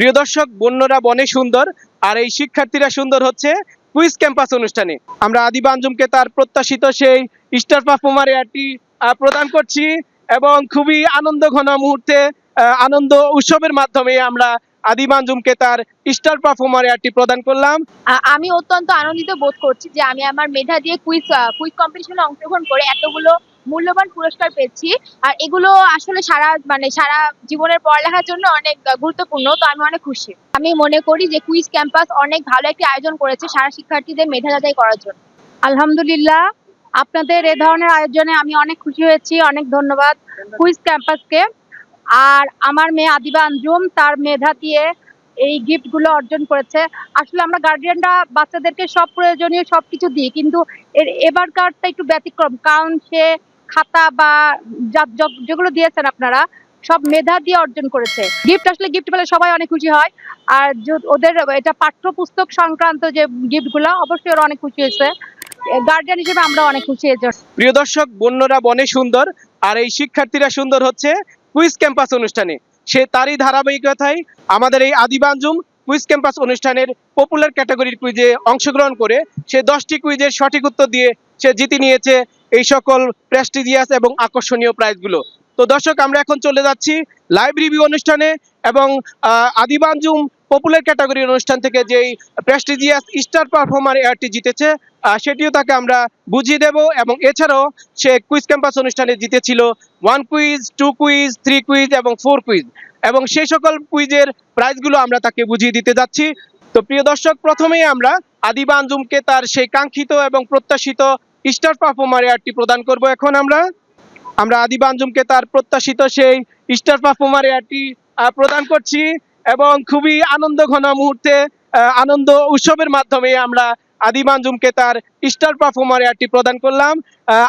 প্রিয় দর্শক বন্যরা বনে সুন্দর আর এই শিক্ষার্থীরা সুন্দর হচ্ছে কুইজ ক্যাম্পাস অনুষ্ঠানে। আমরা আদিবা আঞ্জুমকে তার প্রত্যাশিত সেই স্টার পারফর্মার আহ, প্রদান করছি এবং খুবই আনন্দ ঘন মুহূর্তে আনন্দ উৎসবের মাধ্যমে আমরা আদিবা আঞ্জুমকে তার স্টার পারফর্মার এয়ারটি প্রদান করলাম। আমি অত্যন্ত আনন্দিত বোধ করছি যে আমি আমার মেধা দিয়ে কুইজ কুইজ কম্পিটিশনে অংশগ্রহণ করে এতগুলো মূল্যবান পুরস্কার পেয়েছি। আর এগুলো আসলে সারা মানে সারা জীবনের পড়ালেখার জন্য অনেক গুরুত্বপূর্ণ, তো আমি অনেক খুশি। আমি মনে করি যে কুইজ ক্যাম্পাস অনেক ভালো একটি আয়োজন করেছে সারা শিক্ষার্থীদের মেধা যাচাই করার জন্য। আলহামদুলিল্লাহ, আপনাদের এ ধরনের আয়োজনে আমি অনেক খুশি হয়েছি, অনেক ধন্যবাদ কুইজ ক্যাম্পাসকে। আর আমার মেয়ে আদিবা আঞ্জুম, তার মেধা দিয়ে এই গিফটগুলো অর্জন করেছে। আসলে আমরা গার্ডিয়ানরা বাচ্চাদেরকে সব প্রয়োজনীয় সবকিছু দিই, কিন্তু এর, এবারকারটা একটু ব্যতিক্রম, কারণ সে খাতা বা যেগুলো দিয়েছেন আপনারা, সব মেধা দিয়ে অর্জন করেছে। গিফট আসলে গিফট পেলে সবাই অনেক খুশি হয়। আর ওদের এটা পাঠ্যপুস্তক সংক্রান্ত যে গিফটগুলো অবশ্যই ওরা অনেক খুশি হয়েছে। গার্ডিয়ান হিসেবে আমরা অনেক খুশি জন্য প্রিয় দর্শক, বন্যরা বনে সুন্দর, আর এই শিক্ষার্থীরা সুন্দর হচ্ছে কুইজ ক্যাম্পাস অনুষ্ঠানে। সে তারই ধারাবাহিকতায় আমাদের এই আদিবাঞ্জুম কুইজ ক্যাম্পাস অনুষ্ঠানের পপুলার ক্যাটাগরির কুইজে অংশগ্রহণ করে সে দশটি কুইজের সঠিক উত্তর দিয়ে সে জিতে নিয়েছে এই সকল প্রেস্টিজিয়াস এবং আকর্ষণীয় প্রাইজগুলো তো দর্শক, আমরা এখন চলে যাচ্ছি লাইভ রিভিউ অনুষ্ঠানে এবং আদিবাঞ্জুম পপুলার ক্যাটাগরির অনুষ্ঠান থেকে যেই প্রেস্টিজিয়াস স্টার পারফর্মার এয়ারটি জিতেছে সেটিও তাকে আমরা বুঝিয়ে দেব এবং এছাড়াও সে কুইজ ক্যাম্পাস অনুষ্ঠানে জিতেছিল one quiz two quiz three quiz এবং ফোর কুইজ এবং সেই সকল কুইজের প্রাইজগুলো আমরা তাকে বুঝিয়ে দিতে যাচ্ছি। তো প্রিয় দর্শক, প্রথমেই আমরা আদিবা আঞ্জুমকে তার সেই কাঙ্ক্ষিত এবং প্রত্যাশিত স্টার পারফর্মার এয়ারটি প্রদান করব এখন আমরা। আমরা আদিবা আঞ্জুমকে তার প্রত্যাশিত সেই স্টার পারফর্মার এয়ারটি প্রদান করছি এবং খুবই আনন্দ ঘন মুহূর্তে আনন্দ উৎসবের মাধ্যমে আমরা আদিবাঞ্জুমকে তার স্টার পারফর্মার এয়ারটি প্রদান করলাম।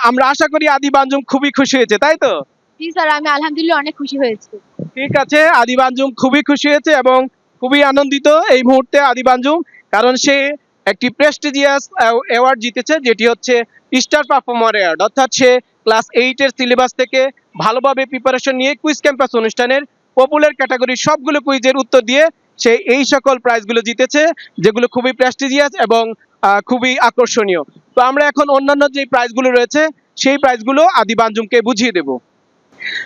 আমরা আশা করি আদিবাঞ্জুম খুবই খুশি হয়েছে তাই তো? জি স্যার আমি আলহামদুলিল্লাহ অনেক খুশি হয়েছি। ঠিক আছে আদিবাঞ্জুম খুবই খুশি হয়েছে এবং খুবই আনন্দিত এই মুহূর্তে আদিবাঞ্জুম কারণ সে একটি প্রেস্টিজিয়াস অ্যাওয়ার্ড জিতেছে যেটি হচ্ছে স্টার পারফর্মার অ্যাওয়ার্ড অর্থাৎ সে ক্লাস এইটের সিলেবাস থেকে ভালোভাবে প্রিপারেশন নিয়ে কুইজ ক্যাম্পাস অনুষ্ঠানের পপুলার ক্যাটাগরির সবগুলো কুইজের উত্তর দিয়ে সে এই সকল প্রাইজগুলো জিতেছে যেগুলো খুবই প্রেস্টিজিয়াস এবং খুবই আকর্ষণীয়। তো আমরা এখন অন্যান্য যে প্রাইজগুলো রয়েছে, সেই প্রাইজগুলো আদিবাঞ্জুমকে বুঝিয়ে দেব।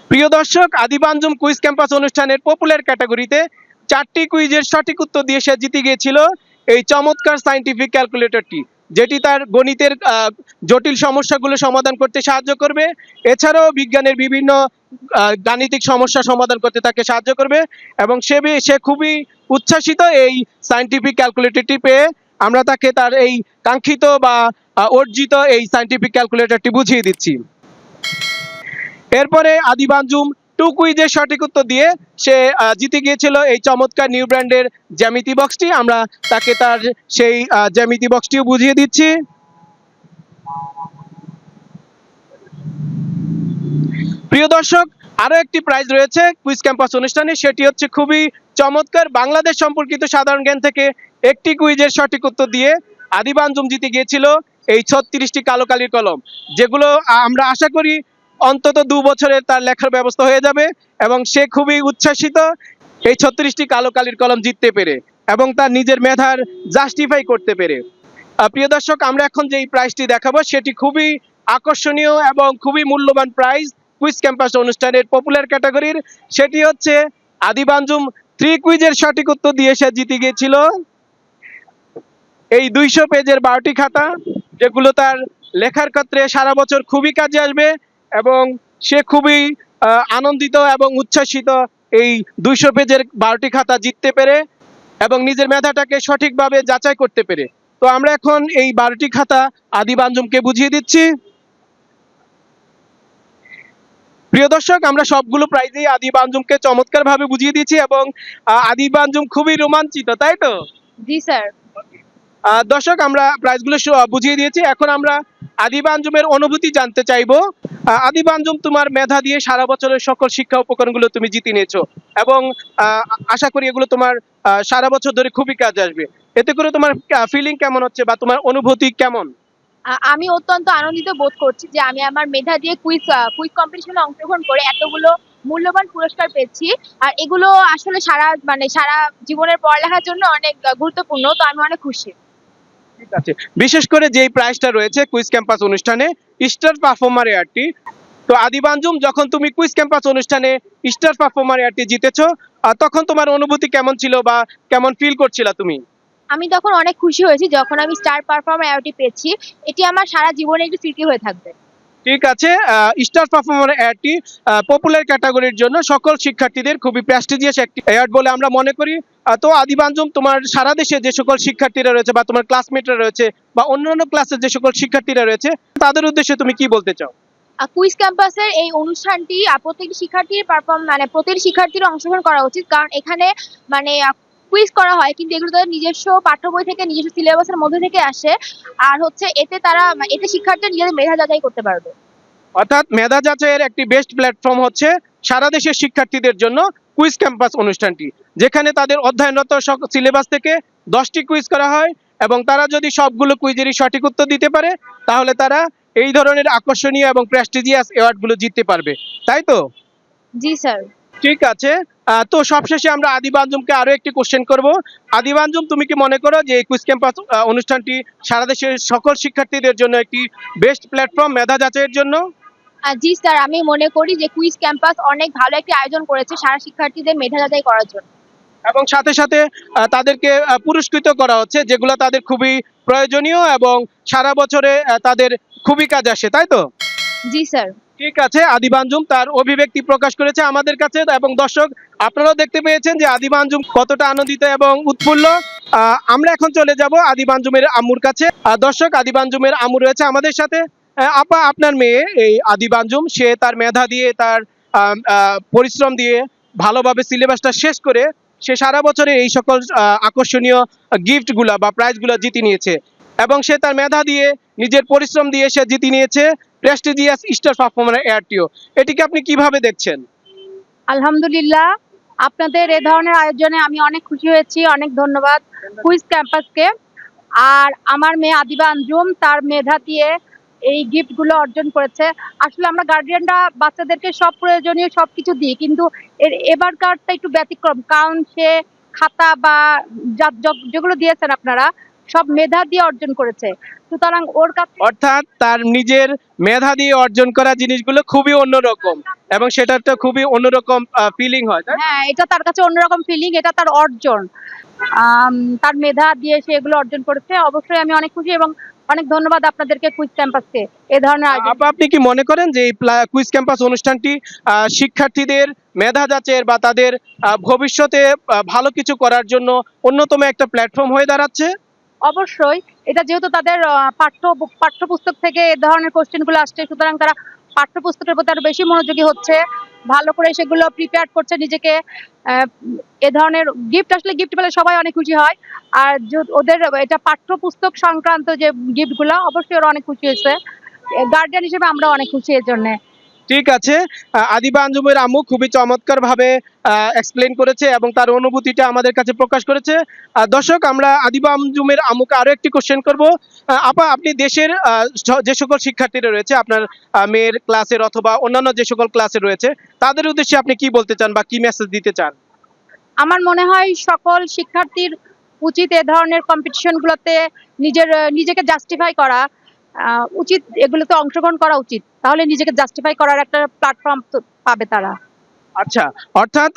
প্রিয় দর্শক আদিবাঞ্জুম কুইজ ক্যাম্পাস অনুষ্ঠানের পপুলার ক্যাটাগরিতে চারটি কুইজের সঠিক উত্তর দিয়ে সে জিতে গিয়েছিল এই চমৎকার সাইন্টিফিক ক্যালকুলেটরটি যেটি তার গণিতের জটিল সমস্যাগুলো সমাধান করতে সাহায্য করবে। এছাড়াও বিজ্ঞানের বিভিন্ন গাণিতিক সমস্যা সমাধান করতে তাকে সাহায্য করবে এবং সে সে খুবই উচ্ছ্বাসিত এই সাইন্টিফিক ক্যালকুলেটরটি পেয়ে আমরা তাকে তার এই কাঙ্ক্ষিত বা অর্জিত এই সাইন্টিফিক ক্যালকুলেটরটি বুঝিয়ে দিচ্ছি। এরপরে আদিবাঞ্জুম টু কুইজের সঠিক উত্তর দিয়ে সে জিতে গিয়েছিল এই চমৎকার নিউ ব্র্যান্ডের জ্যামিতি বক্সটি আমরা তাকে তার সেই জ্যামিতি বক্সটিও বুঝিয়ে দিচ্ছি। প্রিয় দর্শক আরও একটি প্রাইজ রয়েছে কুইজ ক্যাম্পাস অনুষ্ঠানে, সেটি হচ্ছে খুবই চমৎকার। বাংলাদেশ সম্পর্কিত সাধারণ জ্ঞান থেকে একটি কুইজের সঠিক উত্তর দিয়ে আদিবাঞ্জুম জিতে গিয়েছিল এই ছত্রিশটি কালো কালির কলম, যেগুলো আমরা আশা করি অন্তত দু বছরে তার লেখার ব্যবস্থা হয়ে যাবে এবং সে খুবই উচ্ছ্বাসিত এই ছত্রিশটি কালো কালির কলম জিততে পেরে এবং তার নিজের মেধার জাস্টিফাই করতে পেরে। প্রিয় দর্শক, আমরা এখন যে প্রাইজটি দেখাবো, সেটি খুবই আকর্ষণীয় এবং খুবই মূল্যবান প্রাইজ কুইজ ক্যাম্পাস অনুষ্ঠানের পপুলার ক্যাটাগরির সেটি হচ্ছে আদিবাঞ্জুম থ্রি কুইজের সঠিক উত্তর দিয়ে সে জিতে গিয়েছিল। এই দুইশো পেজের বারোটি খাতা, যেগুলো তার লেখার ক্ষেত্রে সারা বছর খুবই কাজে আসবে এবং সে খুবই আনন্দিত এবং উচ্ছ্বাসিত এই দুইশো পেজের বারোটি খাতা জিততে পেরে এবং নিজের মেধাটাকে সঠিকভাবে যাচাই করতে পেরে। তো আমরা এখন এই বারোটি খাতা আদিবাঞ্জুমকে বুঝিয়ে দিচ্ছি। প্রিয় দর্শক আমরা সবগুলো প্রাইজেই আদিবাঞ্জুমকে চমৎকার ভাবে বুঝিয়ে দিয়েছি এবং আহ, আদিবাঞ্জুম খুবই রোমাঞ্চিত তাই তো? জি স্যার। দর্শক আমরা প্রাইজগুলো বুঝিয়ে দিয়েছি। এখন আমরা আদিবাঞ্জুমের অনুভূতি জানতে চাইব। আহ, আদিবাঞ্জুম তোমার মেধা দিয়ে সারা বছরের সকল শিক্ষা উপকরণগুলো তুমি জিতে নিয়েছো এবং আহ, আশা করি এগুলো তোমার সারা বছর ধরে খুবই কাজে আসবে। এতে করে তোমার ফিলিং কেমন হচ্ছে বা তোমার অনুভূতি কেমন? আমি অত্যন্ত আনন্দিত বোধ করছি যে আমি আমার মেধা দিয়ে কুইজ কুইজ কম্পিটিশনে অংশগ্রহণ করে এতগুলো মূল্যবান পুরস্কার পেয়েছি। আর এগুলো আসলে সারা মানে সারা জীবনের পড়ালেখার জন্য অনেক গুরুত্বপূর্ণ, তো আমি অনেক খুশি। ঠিক আছে। বিশেষ করে যেই প্রাইজটা রয়েছে কুইজ ক্যাম্পাস অনুষ্ঠানে স্টার পারফর্মার এয়ারটি তো আদিবাঞ্জুম যখন তুমি কুইজ ক্যাম্পাস অনুষ্ঠানে স্টার পারফর্মার এয়ারটি জিতেছো তখন তোমার অনুভূতি কেমন ছিল বা কেমন ফিল করছিলা তুমি? আমি তখন অনেক খুশি হয়েছি যখন আমি স্টার পারফর্মার অ্যাওয়ার্ডটি পেয়েছি। এটি আমার সারা জীবনে একটি স্মৃতি হয়ে থাকবে। ঠিক আছে স্টার পারফর্মার অ্যাওয়ার্ডটি পপুলার ক্যাটাগরির জন্য সকল শিক্ষার্থীদের খুবই প্রেস্টিজিয়াস একটি অ্যাওয়ার্ড বলে আমরা মনে করি। তো আদিবাঞ্জুম তোমার সারা দেশে যে সকল শিক্ষার্থীরা রয়েছে বা তোমার ক্লাসমেটরা রয়েছে বা অন্যান্য ক্লাসের যে সকল শিক্ষার্থীরা রয়েছে তাদের উদ্দেশ্যে তুমি কি বলতে চাও? কুইজ ক্যাম্পাসের এই অনুষ্ঠানটি প্রত্যেকটি শিক্ষার্থীর পারফর্ম মানে প্রতিটি শিক্ষার্থীর অংশগ্রহণ করা উচিত। কারণ এখানে মানে কুইজ করা হয় কিন্তু এগুলো তাদের নিজস্ব পাঠ্য বই থেকে নিজস্ব সিলেবাসের মধ্যে থেকে আসে। আর হচ্ছে এতে তারা এতে শিক্ষার্থীরা নিজেদের মেধা যাচাই করতে পারবে। অর্থাৎ মেধা যাচাইয়ের একটি বেস্ট প্ল্যাটফর্ম হচ্ছে সারা দেশের শিক্ষার্থীদের জন্য কুইজ ক্যাম্পাস অনুষ্ঠানটি যেখানে তাদের অধ্যয়নরত সিলেবাস থেকে দশটি কুইজ করা হয় এবং তারা যদি সবগুলো কুইজেরই সঠিক উত্তর দিতে পারে তাহলে তারা এই ধরনের আকর্ষণীয় এবং প্রেস্টিজিয়াস অ্যাওয়ার্ডগুলো জিততে পারবে। তাই তো? জি স্যার। ঠিক আছে। তো সবশেষে আমরা আদিবাঞ্জুমকে আরও একটি কোশ্চেন করব। আদিবাঞ্জুম তুমি কি মনে করো যে কুইজ ক্যাম্পাস অনুষ্ঠানটি সারা দেশের সকল শিক্ষার্থীদের জন্য একটি বেস্ট প্ল্যাটফর্ম মেধা যাচাইয়ের জন্য? জি স্যার আমি মনে করি যে কুইজ ক্যাম্পাস অনেক ভালো একটি আয়োজন করেছে সারা শিক্ষার্থীদের মেধা যাচাই করার জন্য। এবং সাথে সাথে তাদেরকে পুরস্কৃত করা হচ্ছে যেগুলো তাদের খুবই প্রয়োজনীয় এবং সারা বছরে তাদের খুবই কাজ আসে তাই তো? জি স্যার। ঠিক আছে আদিবাঞ্জুম তার অভিব্যক্তি প্রকাশ করেছে আমাদের কাছে এবং দর্শক, আপনারাও দেখতে পেয়েছেন যে আদিবাঞ্জুম কতটা আনন্দিত এবং উৎফুল্ল। আমরা এখন চলে যাব আদিবাঞ্জুমের আম্মুর কাছে। দর্শক আদিবাঞ্জুমের আম্মু রয়েছে আমাদের সাথে। আপা, আপনার মেয়ে, এই আদিবাঞ্জুম সে তার মেধা দিয়ে, তার পরিশ্রম দিয়ে ভালোভাবে সিলেবাসটা শেষ করে সে সারা বছরে এই সকল আকর্ষণীয় গিফটগুলা বা প্রাইজগুলো জিতে নিয়েছে। এবং সে তার মেধা দিয়ে, নিজের পরিশ্রম দিয়ে সে জিতে নিয়েছে। প্রেস্টিজিয়াস স্টার পারফর্মার এয়ারটিও এটিকে আপনি কীভাবে দেখছেন? আলহামদুলিল্লাহ, আপনাদের এ ধরনের আয়োজনে আমি অনেক খুশি হয়েছি, অনেক ধন্যবাদ কুইজ ক্যাম্পাসকে। আর আমার মেয়ে আদিবা আঞ্জুম, তার মেধা দিয়ে এই গিফটগুলো অর্জন করেছে। আসলে আমরা গার্ডিয়ানরা বাচ্চাদেরকে সব প্রয়োজনীয় সব কিছু দিই, কিন্তু এর এবারকারটা একটু ব্যতিক্রম, কারণ সে খাতা বা যেগুলো দিয়েছেন আপনারা, সব মেধা দিয়ে অর্জন করেছে। সুতরাং ওর কাছে অর্থাৎ তার নিজের মেধা দিয়ে অর্জন করা জিনিসগুলো খুবই অন্যরকম এবং সেটা একটা খুবই অন্যরকম ফিলিং হয় হ্যাঁ এটা তার কাছে অন্যরকম ফিলিং এটা তার অর্জন। তার মেধা দিয়ে সে এগুলো অর্জন করেছে। অবশ্যই আমি অনেক খুশি এবং অনেক ধন্যবাদ আপনাদেরকে কুইজ ক্যাম্পাসকে এ ধরনের আয়োজন আপনি কি মনে করেন যে এই কুইজ ক্যাম্পাস অনুষ্ঠানটি আহ, শিক্ষার্থীদের মেধা যাচাইয়ের বা তাদের ভবিষ্যতে ভালো কিছু করার জন্য অন্যতম একটা প্ল্যাটফর্ম হয়ে দাঁড়াচ্ছে? অবশ্যই। এটা যেহেতু তাদের পাঠ্য, পাঠ্যপুস্তক থেকে এ ধরনের কোশ্চেনগুলো আসছে, সুতরাং তারা পাঠ্যপুস্তকের প্রতি আরও বেশি মনোযোগী হচ্ছে, ভালো করে সেগুলো প্রিপেয়ার করছে নিজেকে। এ ধরনের গিফট আসলে গিফট পেলে সবাই অনেক খুশি হয়। আর ওদের, এটা পাঠ্যপুস্তক সংক্রান্ত যে গিফটগুলো অবশ্যই ওরা অনেক খুশি হয়েছে। গার্ডিয়ান হিসেবে আমরা অনেক খুশি এর জন্য। ঠিক আছে। আদিবা আঞ্জুমের আম্মু খুবই চমৎকার ভাবে এক্সপ্লেন করেছে এবং তার অনুভূতিটা আমাদের কাছে প্রকাশ করেছে। দর্শক, আমরা আদিবা আঞ্জুমের আম্মুকে আরও একটি কোশ্চেন করব। আপা, আপনি দেশের যে সকল শিক্ষার্থীরা রয়েছে, আপনার মেয়ের ক্লাসের অথবা অন্যান্য যে সকল ক্লাসে রয়েছে, তাদের উদ্দেশ্যে আপনি কি বলতে চান বা কি মেসেজ দিতে চান? আমার মনে হয় সকল শিক্ষার্থীর উচিত এ ধরনের কম্পিটিশন গুলোতে নিজের, নিজেকে জাস্টিফাই করা। উচিত এগুলোতে অংশগ্রহণ করা উচিত। তাহলে নিজেকে জাস্টিফাই করার একটা প্ল্যাটফর্ম পাবে তারা। আচ্ছা অর্থাৎ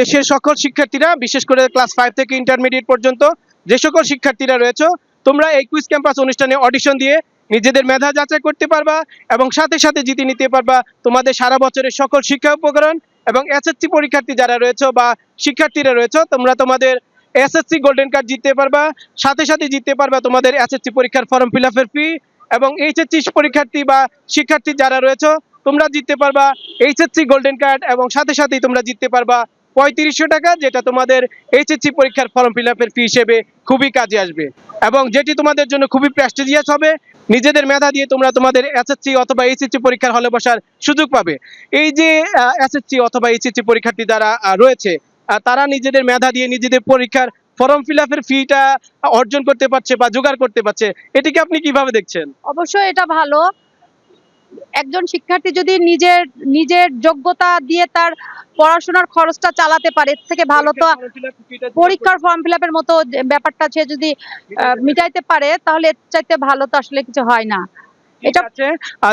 দেশের সকল শিক্ষার্থীরা, বিশেষ করে ক্লাস ফাইভ থেকে ইন্টারমিডিয়েট পর্যন্ত, যে সকল শিক্ষার্থীরা রয়েছে, তোমরা এই কুইজ ক্যাম্পাস অনুষ্ঠানে অডিশন দিয়ে নিজেদের মেধা যাচাই করতে পারবা এবং সাথে সাথে জিতে নিতে পারবা তোমাদের সারা বছরের সকল শিক্ষা উপকরণ এবং এসএসসি পরীক্ষার্থী যারা রয়েছে বা শিক্ষার্থীরা রয়েছে, তোমরা তোমাদের এসএসসি গোল্ডেন কার্ড জিততে পারবা, সাথে সাথে জিততে পারবা তোমাদের এসএসসি পরীক্ষার ফর্ম ফিল আপের ফি এবং এইচএসসি পরীক্ষার্থী বা শিক্ষার্থী যারা রয়েছে, তোমরা জিততে পারবা এইচএসসি গোল্ডেন কার্ড এবং সাথে সাথেই তোমরা জিততে পারবা পঁয়ত্রিশশো টাকা, যেটা তোমাদের এইচএসসি পরীক্ষার ফর্ম ফিল আপের ফি হিসেবে খুবই কাজে আসবে। এবং যেটি তোমাদের জন্য খুবই প্রেস্টিজিয়াস হবে, নিজেদের মেধা দিয়ে তোমরা তোমাদের এসএসসি অথবা এইচএসসি পরীক্ষার হলে বসার সুযোগ পাবে। এই যে এসএসসি অথবা এইচএসসি পরীক্ষার্থী যারা রয়েছে তারা নিজেদের মেধা দিয়ে নিজেদের পরীক্ষার ফর্ম ফিল আপের ফিটা অর্জন করতে পারছে বা জোগাড় করতে পারছে এটিকে আপনি কীভাবে দেখছেন? অবশ্যই এটা ভালো। একজন শিক্ষার্থী যদি নিজের নিজের যোগ্যতা দিয়ে তার পড়াশোনার খরচটা চালাতে পারে এর থেকে ভালো তো পরীক্ষার ফর্ম ফিল আপের মতো ব্যাপারটা সে যদি মিটাইতে পারে তাহলে এর চাইতে ভালো তো আসলে কিছু হয় না। এটা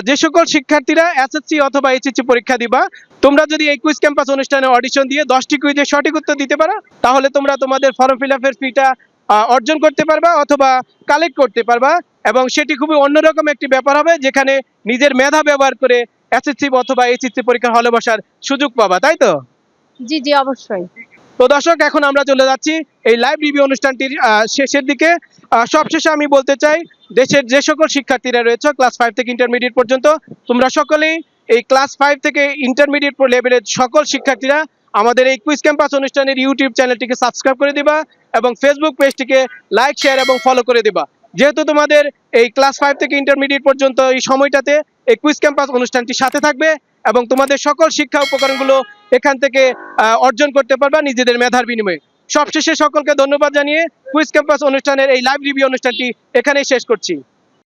যে সকল শিক্ষার্থীরা এসএসসি অথবা এইচএসসি পরীক্ষা দিবা তোমরা যদি এই কুইজ ক্যাম্পাস অনুষ্ঠানে অডিশন দিয়ে দশটি কুইজে সঠিক উত্তর দিতে পারো তাহলে তোমরা তোমাদের ফর্ম ফিল আপের ফিটা অর্জন করতে পারবা অথবা কালেক্ট করতে পারবা এবং সেটি খুবই অন্যরকম একটি ব্যাপার হবে যেখানে নিজের মেধা ব্যবহার করে এসএসসি অথবা এইচএসসি পরীক্ষার হলে বসার সুযোগ পাবা তাই তো? জি জি অবশ্যই। তো দর্শক, এখন আমরা চলে যাচ্ছি এই লাইভ রিভিউ অনুষ্ঠানটির শেষের দিকে। সবশেষে আমি বলতে চাই, দেশের যে সকল শিক্ষার্থীরা রয়েছে ক্লাস ফাইভ থেকে ইন্টারমিডিয়েট পর্যন্ত, তোমরা সকলেই এই ক্লাস ফাইভ থেকে ইন্টারমিডিয়েট লেভেলের সকল শিক্ষার্থীরা আমাদের এই কুইজ ক্যাম্পাস অনুষ্ঠানের ইউটিউব চ্যানেলটিকে সাবস্ক্রাইব করে দিবা এবং ফেসবুক পেজটিকে লাইক শেয়ার এবং ফলো করে দিবা। যেহেতু তোমাদের এই ক্লাস ফাইভ থেকে ইন্টারমিডিয়েট পর্যন্ত এই সময়টাতে এই কুইজ ক্যাম্পাস অনুষ্ঠানটি সাথে থাকবে এবং তোমাদের সকল শিক্ষা উপকরণগুলো এখান থেকে অর্জন করতে পারবা নিজেদের মেধার বিনিময়ে। সবশেষে সকলকে ধন্যবাদ জানিয়ে কুইজ ক্যাম্পাস অনুষ্ঠানের এই লাইভ রিভিউ অনুষ্ঠানটি এখানেই শেষ করছি।